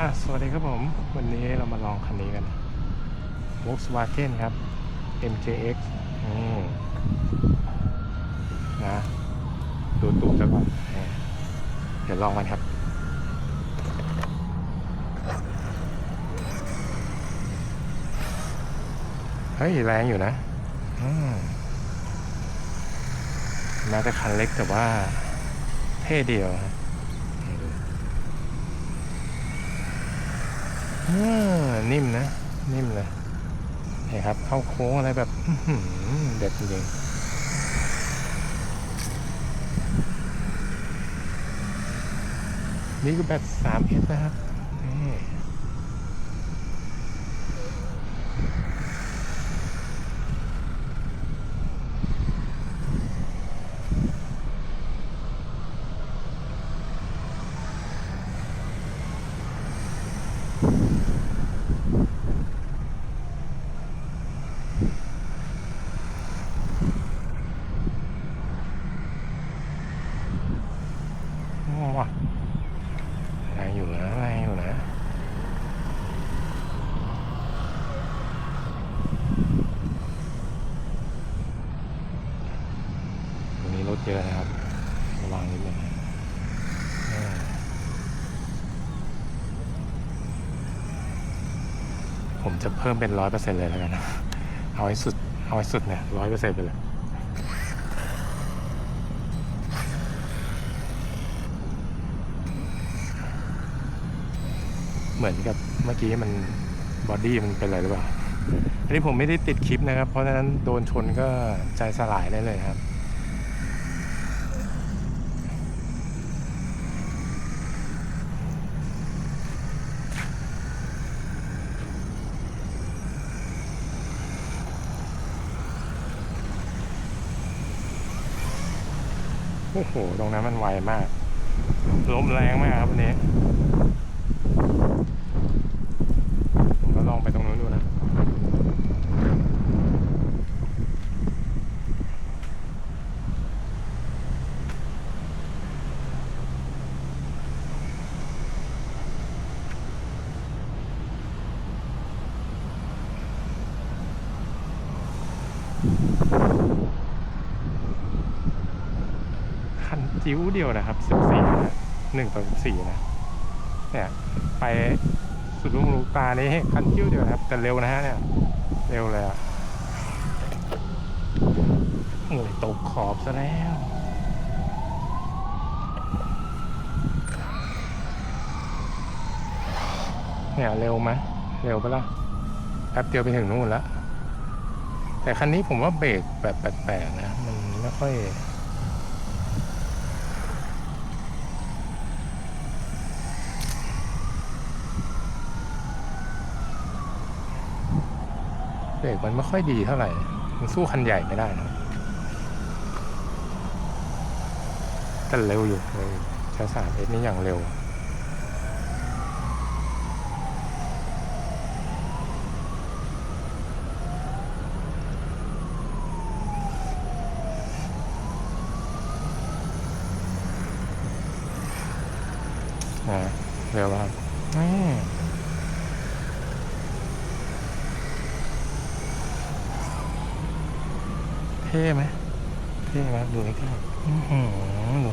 อะสวัสดีครับผม วันนี้เรามาลองคันนี้กัน Volkswagen ครับ MKX อืนะ ดูตูดซะก่อนเดี๋ยวลองกันครับ เฮ้ย แรงอยู่นะอืมแม้แต่คันเล็กแต่ว่าเท่เดียวฮะอืม นิ่มนะ นิ่มเลยนี่ครับ เข้าโค้งอะไรแบบเด็ดจริงๆนี่คือแบบ 3S นะครับนี่ว้าแรงอยู่นะแรงอยู่นะ ตรงนี้รถ เยอะนะครับ ระวังนิดนึงผมจะเพิ่มเป็นร้อยเปอร์เซ็นต์เลยแล้วกัน เอาให้สุด เอาให้สุดเนี่ยร้อยเปอร์เซ็นต์ไปเลยเหมือนกับเมื่อกี้มันบอดี้มันเป็นอะไรหรือเปล่า อันนี้ผมไม่ได้ติดคลิปนะครับ เพราะฉะนั้นโดนชนก็ใจสลายได้เลยครับ โอ้โห ตรงนั้นมันไวมาก ลมแรงมากครับวันนี้ ผมก็ลองไปตรงนู้นดูนะ คัน จิ้วเดียวนะครับสิบสี่นะหนึ่งต่อสิบสี่นะเนี่ยไปสุดลูกลูกตานี้คันจิ้วเดียวนะครับ แต่เร็วนะฮะเนี่ยเร็วเลยอะโอ้ยตกขอบซะแล้วเนี่ยเร็วไหมเร็วปะล่ะแป๊บเดียวไปถึงนู่นแล้วแต่คันนี้ผมว่าเบรกแบบแปลกๆนะ มันไม่ค่อย เบรกมันไม่ค่อยดีเท่าไหร่ มันสู้คันใหญ่ไม่ได้นะแต่เร็วอยู่เลยใช้สามเอสนี่อย่างเร็ว อ่า เร็วครับอืม เท่ไหมเท่ไหมดูใกล้ๆอื้อหือดู